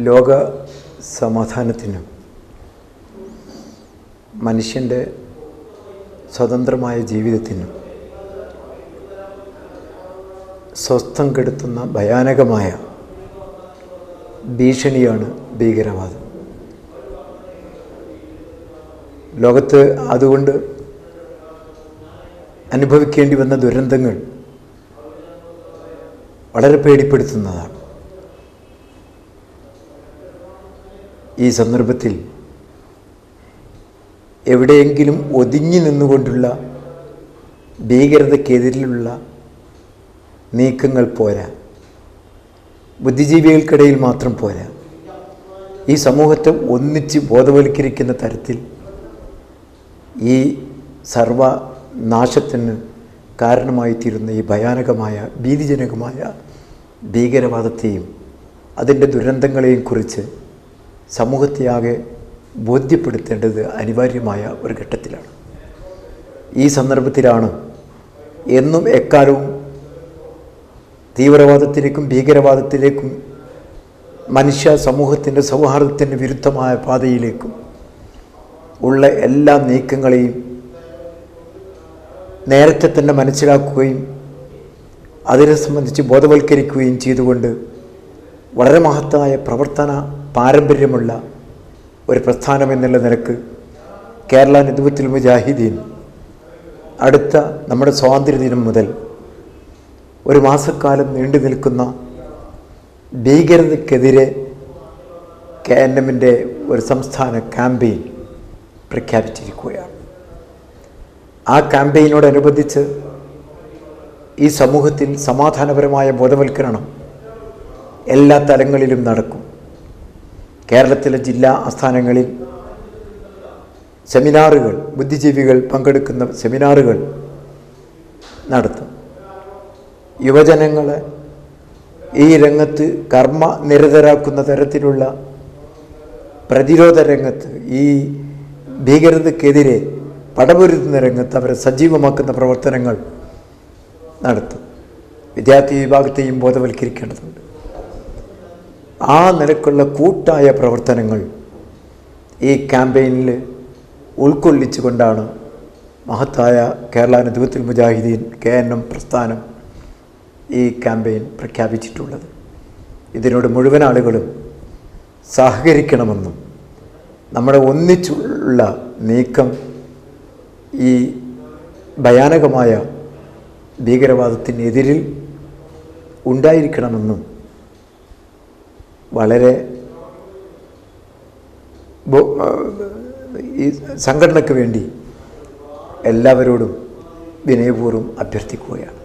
ലോക സമാധാനത്തിനും മനുഷ്യന്റെ സ്വതന്ത്രമായ ജീവിതത്തിനും സ്വസ്ഥം കെടുത്തുന്ന ഭയാനകമായ ഭീഷണിയാണ് ഭീകരവാദം. ലോകത്ത് അതുകൊണ്ട് അനുഭവിക്കേണ്ടി വന്ന ദുരന്തങ്ങൾ വളരെ പേടിപ്പെടുത്തുന്നതാണ്. ഈ സന്ദർഭത്തിൽ എവിടെയെങ്കിലും ഒതുങ്ങി നിന്നുകൊണ്ടുള്ള ഭീകരതയ്ക്കെതിരിലുള്ള നീക്കങ്ങൾ പോരാ. ബുദ്ധിജീവികൾക്കിടയിൽ മാത്രം പോരാ. ഈ സമൂഹത്തെ ഒന്നിച്ച് ബോധവൽക്കരിക്കുന്ന തരത്തിൽ ഈ സർവനാശത്തിന് കാരണമായി തീരുന്ന ഈ ഭയാനകമായ ഭീതിജനകമായ ഭീകരവാദത്തെയും അതിന്റെ ദുരന്തങ്ങളെയും കുറിച്ച് സമൂഹത്തെയാകെ ബോധ്യപ്പെടുത്തേണ്ടത് അനിവാര്യമായ ഒരു ഘട്ടത്തിലാണ്. ഈ സന്ദർഭത്തിലാണ് എന്നും എക്കാലവും തീവ്രവാദത്തിലേക്കും ഭീകരവാദത്തിലേക്കും മനുഷ്യ സമൂഹത്തിന്റെ സൗഹാർദ്ദത്തിന്റെ വിരുദ്ധമായ പാതയിലേക്കും ഉള്ള എല്ലാ നീക്കങ്ങളെയും നേരത്തെ തന്നെ മനസ്സിലാക്കുകയും അതിനെ സംബന്ധിച്ച് ബോധവൽക്കരിക്കുകയും ചെയ്തുകൊണ്ട് വളരെ മഹത്തായ പ്രവർത്തന പാരമ്പര്യമുള്ള ഒരു പ്രസ്ഥാനം എന്നുള്ള നിലയ്ക്ക് കേരള നെതുവത്തിൽ മുജാഹിദീൻ അടുത്ത നമ്മുടെ സ്വാതന്ത്ര്യദിനം മുതൽ ഒരു മാസക്കാലം നീണ്ടു നിൽക്കുന്ന ഭീകരതയ്ക്കെതിരെ കെ എൻ എമ്മിന്റെ ഒരു സംസ്ഥാന ക്യാമ്പയിൻ പ്രഖ്യാപിച്ചിരിക്കുകയാണ്. ആ ക്യാമ്പയിനോടനുബന്ധിച്ച് ഈ സമൂഹത്തിൽ സമാധാനപരമായ ബോധവൽക്കരണം എല്ലാ തലങ്ങളിലും നടക്കും. കേരളത്തിലെ ജില്ലാ ആസ്ഥാനങ്ങളിൽ സെമിനാറുകൾ ബുദ്ധിജീവികൾ പങ്കെടുക്കുന്ന സെമിനാറുകൾ നടത്തും. യുവജനങ്ങളെ ഈ രംഗത്ത് കർമ്മ നിരതരാക്കുന്ന തരത്തിലുള്ള പ്രതിരോധ രംഗത്ത് ഈ ഭീകരതക്കെതിരെ പടപൊരുത്തുന്ന രംഗത്ത് അവരെ സജീവമാക്കുന്ന പ്രവർത്തനങ്ങൾ നടത്തും. വിദ്യാർത്ഥി വിഭാഗത്തെയും ബോധവൽക്കരിക്കേണ്ടതുണ്ട്. ആ നിലക്കുള്ള കൂട്ടായ പ്രവർത്തനങ്ങൾ ഈ ക്യാമ്പയിനിൽ ഉൾക്കൊള്ളിച്ചുകൊണ്ടാണ് മഹത്തായ Kerala Nadvathul Mujahideen K N M പ്രസ്ഥാനം ഈ ക്യാമ്പയിൻ പ്രഖ്യാപിച്ചിട്ടുള്ളത്. ഇതിനോട് മുഴുവൻ ആളുകളും സഹകരിക്കണമെന്നും നമ്മുടെ ഒന്നിച്ചുള്ള നീക്കം ഈ ഭയാനകമായ ഭീകരവാദത്തിനെതിരിൽ ഉണ്ടായിരിക്കണമെന്നും വളരെ ഈ സംഘടനയ്ക്ക് വേണ്ടി എല്ലാവരോടും വിനയപൂർവം അഭ്യർത്ഥിക്കുകയാണ്.